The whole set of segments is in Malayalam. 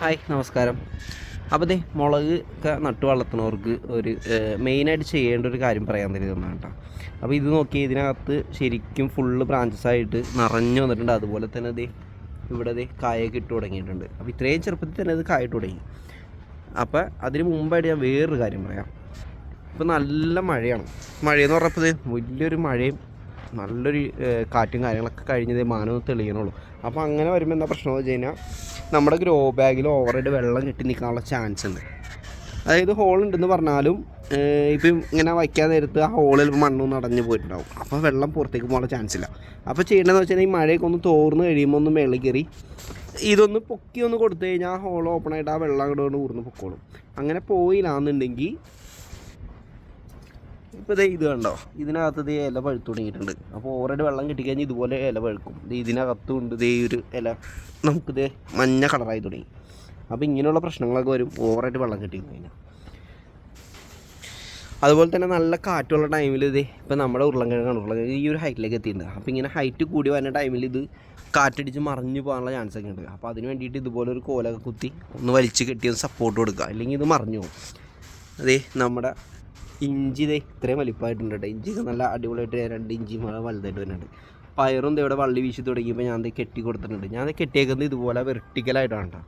ഹായ് നമസ്കാരം. അപ്പോൾ ദേ മുളക് ഒക്കെ നട്ടു വളർത്തുന്നവർക്ക് ഒരു മെയിനായിട്ട് ചെയ്യേണ്ട ഒരു കാര്യം പറയാൻ തരുന്നതാണ് കേട്ടോ. അപ്പോൾ ഇത് നോക്കി ഇതിനകത്ത് ശരിക്കും ഫുള്ള് ബ്രാഞ്ചസ് ആയിട്ട് നിറഞ്ഞു വന്നിട്ടുണ്ട്. അതുപോലെ തന്നെ ദേ ഇവിടെ ദേ കായൊക്കെ ഇട്ട് തുടങ്ങിയിട്ടുണ്ട്. അപ്പോൾ ഇത്രയും ചെറുപ്പത്തിൽ തന്നെ അത് കായിട്ട് തുടങ്ങി. അപ്പോൾ അതിന് മുമ്പായിട്ട് ഞാൻ വേറൊരു കാര്യം പറയാം. ഇപ്പോൾ നല്ല മഴയാണ്. മഴയെന്ന് പറഞ്ഞപ്പോൾ വലിയൊരു മഴയും നല്ലൊരു കാറ്റും കാര്യങ്ങളൊക്കെ കഴിഞ്ഞതേ മാനം തെളിയണുള്ളൂ. അപ്പോൾ അങ്ങനെ വരുമ്പോൾ എന്താ പ്രശ്നം എന്ന് വെച്ച് കഴിഞ്ഞാൽ നമ്മുടെ ഗ്രോ ബാഗിൽ ഓവറായിട്ട് വെള്ളം കെട്ടി നിൽക്കാനുള്ള ചാൻസ് ഉണ്ട്. അതായത് ഹോൾ ഉണ്ടെന്ന് പറഞ്ഞാലും ഇപ്പം ഇങ്ങനെ വയ്ക്കാൻ നേരത്ത് ആ ഹോളിൽ മണ്ണൊന്നും അടഞ്ഞു പോയിട്ടുണ്ടാവും. അപ്പോൾ വെള്ളം പുറത്തേക്ക് പോകാനുള്ള ചാൻസ് ഇല്ല. അപ്പോൾ ചെയ്യേണ്ടതെന്ന് വെച്ചാൽ ഈ മഴയൊക്കെ ഒന്ന് തോർന്ന് കഴിയുമ്പോൾ ഒന്ന് മേളിൽ കയറി ഇതൊന്ന് പൊക്കി ഒന്ന് കൊടുത്തു കഴിഞ്ഞാൽ ആ ഹോൾ ഓപ്പൺ ആയിട്ട് ആ വെള്ളം അങ്ങോട്ട് ഊർന്ന് പൊക്കോളും. അങ്ങനെ പോയില്ലാന്നുണ്ടെങ്കിൽ ഇപ്പോൾ ദേ ഇത് കണ്ടോ? ഇതിനകത്ത് ദേ ഇല പഴുത്തു തുടങ്ങിയിട്ടുണ്ട് അപ്പോൾ ഓൾറെഡി വെള്ളം കിട്ടിക്കഴിഞ്ഞാൽ ഇതുപോലെ ഇല പഴുക്കും. ദേ ഇതിനകത്തും ഉണ്ട് ഈ ഒരു ഇല. നമുക്ക് ദേ മഞ്ഞ കളറായി തുടങ്ങി. അപ്പോൾ ഇങ്ങനെയുള്ള പ്രശ്നങ്ങളൊക്കെ വരും. ഓവറായിട്ട് വെള്ളം കിട്ടി കഴിഞ്ഞാൽ അതുപോലെ തന്നെ നല്ല കാറ്റുള്ള ടൈമിൽ ഇത് ഇപ്പോൾ നമ്മുടെ ഉരുളൻകിഴങ്ങാണ് ഉരുളൻകിഴങ്ങ്. ഈ ഒരു ഹൈറ്റിലേക്ക് എത്തിയിട്ടുണ്ട്. അപ്പോൾ ഇങ്ങനെ ഹൈറ്റ് കൂടി വരുന്ന ടൈമിൽ ഇത് കാറ്റടിച്ച് മറിഞ്ഞു പോകാനുള്ള ചാൻസ് ഒക്കെ ഉണ്ട്. അപ്പോൾ അതിന് വേണ്ടിയിട്ട് ഇതുപോലെ ഒരു കോലൊക്കെ കുത്തി ഒന്ന് വലിച്ച് കെട്ടി ഒന്ന് സപ്പോർട്ട് കൊടുക്കുക. അല്ലെങ്കിൽ ഇത് മറിഞ്ഞു പോകും. അതേ നമ്മുടെ ഇഞ്ചി ഇതേ ഇത്രയും വലിപ്പമായിട്ടുണ്ട് ഇഞ്ചി നല്ല അടിപൊളിയായിട്ട് രണ്ട് ഇഞ്ചി മഴ വലുതായിട്ട് വരുന്നുണ്ട്. പയറും ദേ ഇവിടെ വള്ളി വീശി തുടങ്ങിയപ്പോൾ ഞാൻ ദേ കെട്ടി കൊടുത്തിട്ടുണ്ട്. ഞാൻ ദേ കെട്ടിയേക്കുന്നത് ഇതുപോലെ വെർട്ടിക്കലായിട്ടാണ് കേട്ടോ.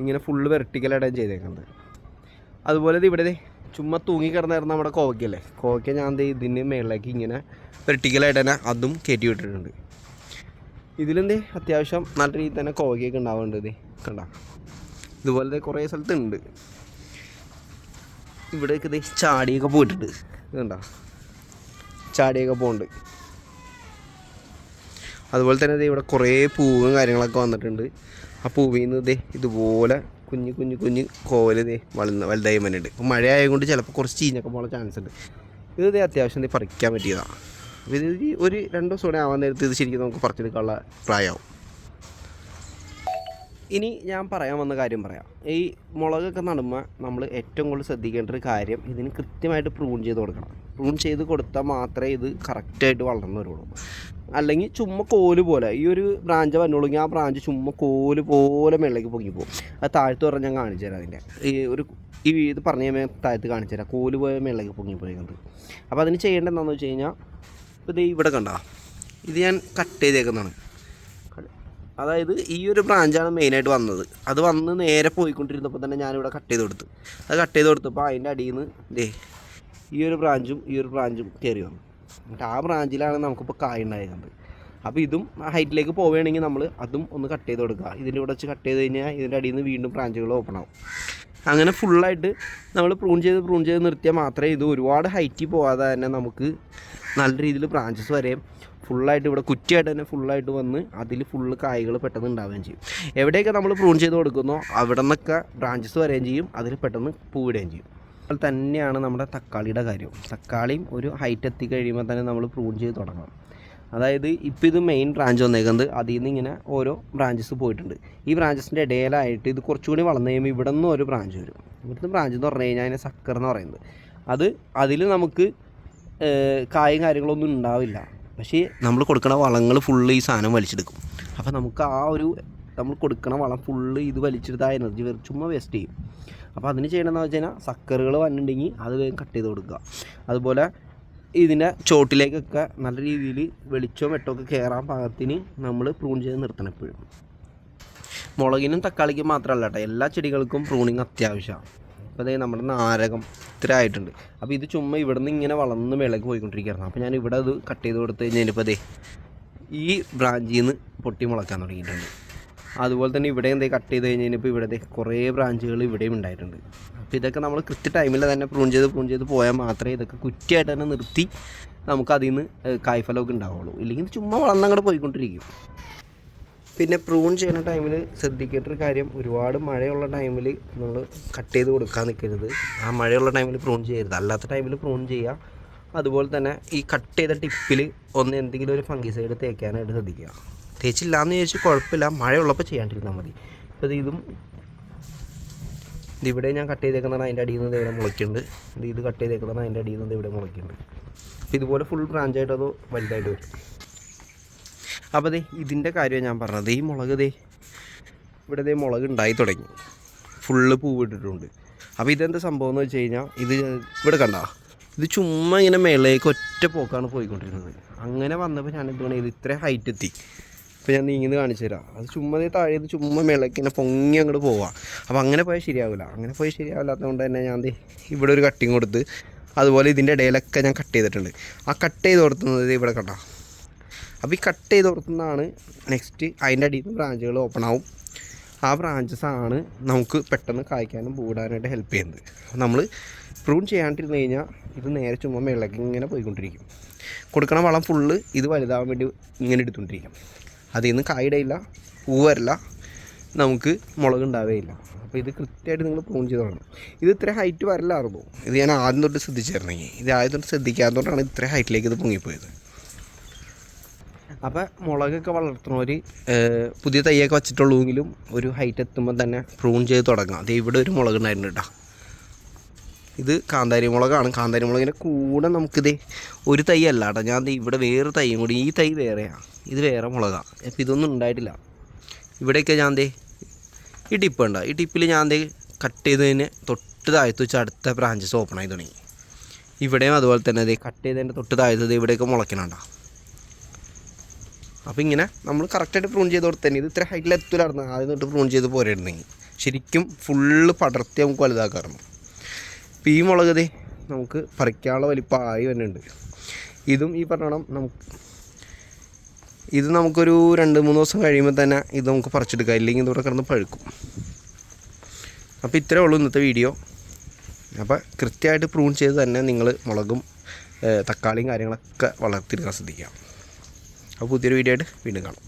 ഇങ്ങനെ ഫുള്ള് വെർട്ടിക്കലായിട്ടാണ് ചെയ്തേക്കുന്നത്. അതുപോലെ ദേ ഇവിടെ ദേ ചുമ്മാ തൂങ്ങി കിടന്നായിരുന്നു നമ്മുടെ കോവയ്ക്കല്ലേ കോവയ്ക്ക ഞാൻ ദേ ഇതിന് മേളിലേക്ക് ഇങ്ങനെ വെർട്ടിക്കലായിട്ട് തന്നെ അതും കയറ്റി വിട്ടിട്ടുണ്ട്. ഇതിലെന്തേ അത്യാവശ്യം നല്ല രീതിയിൽ തന്നെ കോവയ്ക്കൊക്കെ ഉണ്ടാവുന്നുണ്ട് ഇതേ കണ്ട? ഇതുപോലത്തെ കുറേ സ്ഥലത്തുണ്ട് ഇവിടെയൊക്കെ ദേ ചാടിയൊക്കെ പോയിട്ടുണ്ട്. ഇതുണ്ടോ? ചാടിയൊക്കെ പോകുന്നുണ്ട് അതുപോലെ തന്നെ ഇവിടെ കുറേ പൂവും കാര്യങ്ങളൊക്കെ വന്നിട്ടുണ്ട്. ആ പൂവിൽ നിന്ന് ഇതേ ഇതുപോലെ കുഞ്ഞു കുഞ്ഞു കുഞ്ഞു കോവൽ ഇതേ വളർന്ന് വലുതായി വന്നിട്ടുണ്ട്. ഇപ്പോൾ മഴ ആയതുകൊണ്ട് ചിലപ്പോൾ കുറച്ച് ചീഞ്ഞൊക്കെ പോകാൻ ചാൻസ് ഉണ്ട്. ഇത് ദേ അത്യാവശ്യം ദേ പറിക്കാൻ പറ്റിയതാണ് അപ്പോൾ ഇത് ഒരു രണ്ട് ദിവസം കൂടെ ആവാൻ നേരത്ത് ഇത് ശരിക്കും നമുക്ക് പറിച്ചെടുക്കാനുള്ള പ്രായമാവും. ഇനി ഞാൻ പറയാൻ വന്ന കാര്യം പറയാം. ഈ മുളകൊക്കെ നടുമ്പോൾ നമ്മൾ ഏറ്റവും കൂടുതൽ ശ്രദ്ധിക്കേണ്ട ഒരു കാര്യം ഇതിന് കൃത്യമായിട്ട് പ്രൂൺ ചെയ്ത് കൊടുക്കണം. പ്രൂൺ ചെയ്ത് കൊടുത്താൽ മാത്രമേ ഇത് കറക്റ്റായിട്ട് വളർന്നു വരുള്ളൂ. അല്ലെങ്കിൽ ചുമ്മാ കോൽ പോലെ ഈ ഒരു ബ്രാഞ്ച് വന്നുള്ളൂങ്കിൽ ആ ബ്രാഞ്ച് ചുമ്മാ കോൽ പോലെ മേളിലേക്ക് പൊങ്ങി പോകും. അത് താഴ്ത്ത് പറഞ്ഞാൽ ഞാൻ കാണിച്ചു തരാം അതിന്റെ. ഈ ഒരു ഈ ഇത് പറഞ്ഞ താഴത്ത് കാണിച്ചു തരാം. കോൽ പോയ മേളിലേക്ക് പൊങ്ങി പോയിട്ടുണ്ട്. അപ്പോൾ അതിന് ചെയ്യേണ്ടത് എന്താണെന്ന് വെച്ച് കഴിഞ്ഞാൽ ഇപ്പോൾ ഇത് ഇവിടെ കണ്ട ഇത് ഞാൻ കട്ട് ചെയ്തേക്കുന്നതാണ്. അതായത് ഈ ഒരു ബ്രാഞ്ചാണ് മെയിനായിട്ട് വന്നത്. അത് വന്ന് നേരെ പോയിക്കൊണ്ടിരുന്നപ്പോൾ തന്നെ ഞാനിവിടെ കട്ട് ചെയ്ത് കൊടുത്തു. അത് കട്ട് ചെയ്ത് കൊടുത്തപ്പോൾ അതിന്റെ അടിയിൽ നിന്ന് ദേ ഈ ഒരു ബ്രാഞ്ചും ഈ ഒരു ബ്രാഞ്ചും കയറി വന്നു. എന്നിട്ട് ആ ബ്രാഞ്ചിലാണ് നമുക്കിപ്പോൾ കായ ഉണ്ടായിരുന്നത്. അപ്പോൾ ഇതും ഹൈറ്റിലേക്ക് പോവുകയാണെങ്കിൽ നമ്മൾ അതും ഒന്ന് കട്ട് ചെയ്ത് കൊടുക്കുക. ഇതിന്റെ ഇവിടെ വെച്ച് കട്ട് ചെയ്ത് കഴിഞ്ഞാൽ ഇതിന്റെ അടിയിൽ നിന്ന് വീണ്ടും ബ്രാഞ്ചുകൾ ഓപ്പൺ ആവും. അങ്ങനെ ഫുള്ളായിട്ട് നമ്മൾ പ്രൂൺ ചെയ്ത് പ്രൂൺ ചെയ്ത് നിർത്തിയാൽ മാത്രമേ ഇത് ഒരുപാട് ഹൈറ്റിൽ പോകാതെ തന്നെ നമുക്ക് നല്ല രീതിയിൽ ബ്രാഞ്ചസ് വരെയും ഫുള്ളായിട്ട് ഇവിടെ കുറ്റിയായിട്ട് തന്നെ ഫുള്ളായിട്ട് വന്ന് അതിൽ ഫുള്ള് കായകൾ പെട്ടെന്ന് ഉണ്ടാവുകയും ചെയ്യും. എവിടെയൊക്കെ നമ്മൾ പ്രൂൺ ചെയ്ത് കൊടുക്കുന്നോ അവിടെ നിന്നൊക്കെ ബ്രാഞ്ചസ് വരികയും ചെയ്യും അതിൽ പെട്ടെന്ന് പൂവിടുകയും ചെയ്യും. അതുപോലെ തന്നെയാണ് നമ്മുടെ തക്കാളിയുടെ കാര്യം. തക്കാളിയും ഒരു ഹൈറ്റ് എത്തി കഴിയുമ്പോൾ തന്നെ നമ്മൾ പ്രൂൺ ചെയ്ത് തുടങ്ങണം. അതായത് ഇപ്പോൾ ഇത് മെയിൻ ബ്രാഞ്ച് വന്നേക്കുന്നത് അതിൽ നിന്ന് ഇങ്ങനെ ഓരോ ബ്രാഞ്ചസ് പോയിട്ടുണ്ട്. ഈ ബ്രാഞ്ചസിന്റെ ഇടയിലായിട്ട് ഇത് കുറച്ചുകൂടി വളർന്നു കഴിയുമ്പോൾ ഇവിടെ നിന്ന് ഒരു ബ്രാഞ്ച് വരും. ഇവിടുത്തെ ബ്രാഞ്ച് എന്ന് പറഞ്ഞു കഴിഞ്ഞാൽ അതിനെ സക്കർ എന്ന് പറയുന്നത്. അത് അതിൽ നമുക്ക് കായും കാര്യങ്ങളൊന്നും ഉണ്ടാവില്ല. പക്ഷേ നമ്മൾ കൊടുക്കുന്ന വളങ്ങൾ ഫുള്ള് ഈ സാധനം വലിച്ചെടുക്കും. അപ്പോൾ നമുക്ക് ആ ഒരു നമ്മൾ കൊടുക്കണ വളം ഫുള്ള് ഇത് വലിച്ചെടുത്താൽ എനർജി വെറും ചുമ്മാ വേസ്റ്റ് ചെയ്യും. അപ്പോൾ അതിന് ചെയ്യണമെന്ന് വെച്ച് കഴിഞ്ഞാൽ സക്കറുകൾ വന്നിട്ടുണ്ടെങ്കിൽ അത് വേഗം കട്ട് ചെയ്ത് കൊടുക്കുക. അതുപോലെ ഇതിന്റെ ചോട്ടിലേക്കൊക്കെ നല്ല രീതിയിൽ വെളിച്ചവും വെട്ടമൊക്കെ കയറാൻ പാകത്തിന് നമ്മൾ പ്രൂൺ ചെയ്ത് നിർത്തണം എപ്പോഴും. മുളകിനും തക്കാളിക്കും മാത്രമല്ല കേട്ടോ എല്ലാ ചെടികൾക്കും പ്രൂണിങ് അത്യാവശ്യമാണ്. അപ്പോൾ അതായത് നമ്മുടെ നാരകം ഇത്ര ആയിട്ടുണ്ട്. അപ്പോൾ ഇത് ചുമ്മാ ഇവിടെ നിന്ന് ഇങ്ങനെ വളർന്ന് മേലേക്ക് പോയിക്കൊണ്ടിരിക്കുകയായിരുന്നു. അപ്പോൾ ഞാൻ ഇവിടെ അത് കട്ട് ചെയ്ത് കൊടുത്ത് കഴിഞ്ഞപ്പോൾ അതേ ഈ ബ്രാഞ്ചിൽ നിന്ന് പൊട്ടി മുളക്കാൻ തുടങ്ങിയിട്ടുണ്ട്. അതുപോലെ തന്നെ ഇവിടെ എന്തേ കട്ട് ചെയ്ത് കഴിഞ്ഞപ്പോൾ ഇവിടെ കുറേ ബ്രാഞ്ചുകൾ ഇവിടെയും ഉണ്ടായിട്ടുണ്ട്. അപ്പോൾ ഇതൊക്കെ നമ്മൾ കൃത്യ ടൈമിൽ തന്നെ പ്രൂൺ ചെയ്ത് പ്രൂൺ ചെയ്ത് പോയാൽ മാത്രമേ ഇതൊക്കെ കുറ്റിയായിട്ട് തന്നെ നിർത്തി നമുക്ക് അതിൽ നിന്ന് കായ്ഫലമൊക്കെ ഉണ്ടാവുള്ളൂ. ഇല്ലെങ്കിൽ ചുമ്മാ വളർന്നങ്ങോട്ട് പോയിക്കൊണ്ടിരിക്കും. പിന്നെ പ്രൂൺ ചെയ്യുന്ന ടൈമിൽ ശ്രദ്ധിക്കേണ്ട ഒരു കാര്യം ഒരുപാട് മഴയുള്ള ടൈമിൽ നമ്മൾ കട്ട് ചെയ്ത് കൊടുക്കാൻ നിൽക്കരുത് ആ മഴയുള്ള ടൈമിൽ പ്രൂൺ ചെയ്യരുത്. അല്ലാത്ത ടൈമിൽ പ്രൂൺ ചെയ്യുക അതുപോലെ തന്നെ ഈ കട്ട് ചെയ്ത ടിപ്പിൽ ഒന്ന് എന്തെങ്കിലും ഒരു ഫംഗിസൈഡ് തേക്കാനായിട്ട് ശ്രദ്ധിക്കുക. തേച്ചില്ലാന്ന് ചോദിച്ചാൽ കുഴപ്പമില്ല. മഴയുള്ളപ്പോൾ ചെയ്യാണ്ടിരുന്നാൽ മതി. അപ്പോൾ ഇതും ഇതിവിടെ ഞാൻ കട്ട് ചെയ്തേക്കുന്നതാണ് അതിന്റെ അടിയിൽ നിന്ന് ഇവിടെ മുളയ്ക്കുന്നുണ്ട്. ഇത് ഇത് കട്ട് ചെയ്തേക്കുന്നതാണ് അതിന്റെ അടിയിൽ നിന്ന് ഇവിടെ മുളയ്ക്കുന്നുണ്ട്. അപ്പോൾ ഇതുപോലെ ഫുൾ ബ്രാഞ്ചായിട്ട് അത് വലുതായിട്ട് വരും. അപ്പോൾ ദേ ഇതിന്റെ കാര്യം ഞാൻ പറഞ്ഞത്. ഈ മുളക് ദേ ഇവിടെ ഇതേ മുളക് ഉണ്ടായി തുടങ്ങി. ഫുള്ള് പൂവിട്ടിട്ടുണ്ട് അപ്പോൾ ഇതെന്താ സംഭവം എന്ന് വെച്ച് കഴിഞ്ഞാൽ ഇത് ഇവിടെ കണ്ട? ഇത് ചുമ്മാ ഇങ്ങനെ മേളേക്ക് ഒറ്റ പോക്കാണ് പോയിക്കൊണ്ടിരുന്നത്. അങ്ങനെ വന്നപ്പോൾ ഞാൻ എന്ത് ഇത് ഇത്ര ഹൈറ്റ് എത്തി. ഇപ്പോൾ ഞാൻ നീങ്ങുന്ന കാണിച്ചു തരാം. അത് ചുമ്മാ താഴെ ചുമ്മാ മേളേക്ക് പൊങ്ങി അങ്ങോട്ട് പോവാം. അപ്പോൾ അങ്ങനെ പോയാൽ ശരിയാവില്ല അങ്ങനെ പോയാൽ ശരിയാവില്ലാത്തതുകൊണ്ട് തന്നെ ഞാൻ ഇവിടെ ഒരു കട്ടിങ് കൊടുത്ത് അതുപോലെ ഇതിന്റെ ഇടയിലൊക്കെ ഞാൻ കട്ട് ചെയ്തിട്ടുണ്ട്. ആ കട്ട് ചെയ്ത് ഓർത്തുന്നത് ഇവിടെ കണ്ടോ. അപ്പോൾ ഈ കട്ട് ചെയ്ത് കൊടുക്കുന്നതാണ് നെക്സ്റ്റ് അതിന്റെ അടിയിൽ നിന്ന് ബ്രാഞ്ചുകൾ ഓപ്പൺ ആവും. ആ ബ്രാഞ്ചസ് ആണ് നമുക്ക് പെട്ടെന്ന് കായ്ക്കാനും പൂടാനായിട്ട് ഹെൽപ്പ് ചെയ്യുന്നത്. നമ്മൾ പ്രൂൺ ചെയ്യാണ്ടിരുന്ന് കഴിഞ്ഞാൽ ഇത് നേരെ ചുമ്മാ മേളിലേക്ക് ഇങ്ങനെ പോയിക്കൊണ്ടിരിക്കും. കൊടുക്കണ വളം ഫുള്ള് ഇത് വലുതാവാൻ വേണ്ടി ഇങ്ങനെ എടുത്തുകൊണ്ടിരിക്കും. അതിൽ നിന്ന് കായിടയില്ല പൂ വരില്ല നമുക്ക് മുളക് ഉണ്ടാവുകയില്ല അപ്പോൾ ഇത് കൃത്യമായിട്ട് നിങ്ങൾ പ്രൂൺ ചെയ്ത് തുടങ്ങണം ഇത് ഇത്ര ഹൈറ്റ് വരലായിരുന്നു ഇത് ഞാൻ ആദ്യം തൊട്ട് ശ്രദ്ധിച്ചിരുന്നെങ്കിൽ ഇത് ആദ്യം തൊട്ട് ശ്രദ്ധിക്കാത്തതുകൊണ്ടാണ് ഇത്ര ഹൈറ്റിലേക്ക് ഇത് പൊങ്ങിപ്പോയത്. അപ്പോൾ മുളകൊക്കെ വളർത്തുന്നവർ പുതിയ തയ്യൊക്കെ വെച്ചിട്ടുള്ളൂവെങ്കിലും ഒരു ഹൈറ്റ് എത്തുമ്പോൾ തന്നെ പ്രൂൺ ചെയ്ത് തുടങ്ങാം. അത് ഇവിടെ ഒരു മുളക് ഉണ്ടായിരുന്നു കേട്ടോ ഇത് കാന്താരി മുളകാണ് കാന്താരി മുളകിന്റെ കൂടെ നമുക്കിത് ഒരു തൈ അല്ല കേട്ടോ. ഞാൻ ഇവിടെ വേറെ തൈയും കൂടി. ഈ തൈ വേറെയാണ് ഇത് വേറെ മുളകാണ് അപ്പോൾ ഇതൊന്നും ഉണ്ടായിട്ടില്ല. ഇവിടെയൊക്കെ ഞാൻ ദേ ഈ ടിപ്പ് ഉണ്ടോ ഈ ടിപ്പിൽ ഞാൻ ദേ കട്ട് ചെയ്തതിന് തൊട്ട് താഴത്ത് വെച്ച് അടുത്ത ബ്രാഞ്ചസ് ഓപ്പൺ ആയി തുടങ്ങി. ഇവിടെയും അതുപോലെ തന്നെ ദേ കട്ട് ചെയ്തതിന്റെ തൊട്ട് താഴത്ത് ഇവിടെയൊക്കെ മുളയ്ക്കണണ്ട അപ്പോൾ ഇങ്ങനെ നമ്മൾ കറക്റ്റായിട്ട് പ്രൂൺ ചെയ്ത് കൊടുത്തന്നെ ഇത് ഇത്ര ഹൈറ്റിൽ എത്തൂലായിരുന്നു ആദ്യം തൊട്ട് പ്രൂൺ ചെയ്ത് പോരായിരുന്നെങ്കിൽ ശരിക്കും ഫുള്ള് പടർത്തി നമുക്ക് വലുതാക്കാറുണ്ട് ഇപ്പോൾ ഈ മുളക് ദേ നമുക്ക് പറിക്കാനുള്ള വലിപ്പമായി വരുന്നുണ്ട് ഇതും ഈ പറഞ്ഞോണം നമുക്ക് ഇത് നമുക്കൊരു രണ്ട് മൂന്ന് ദിവസം കഴിയുമ്പോൾ തന്നെ ഇത് നമുക്ക് പറിച്ചെടുക്കാം. ഇല്ലെങ്കിൽ ഇതിവിടെ കിടന്ന് പഴുക്കും. അപ്പോൾ ഇത്രേ ഉള്ളൂ ഇന്നത്തെ വീഡിയോ. അപ്പോൾ കൃത്യമായിട്ട് പ്രൂൺ ചെയ്ത് തന്നെ നിങ്ങൾ മുളകും തക്കാളിയും കാര്യങ്ങളൊക്കെ വളർത്തിയെടുക്കാൻ ശ്രദ്ധിക്കാം അപ്പോൾ പുതിയൊരു വീഡിയോ ആയിട്ട് വീണ്ടും കാണാം.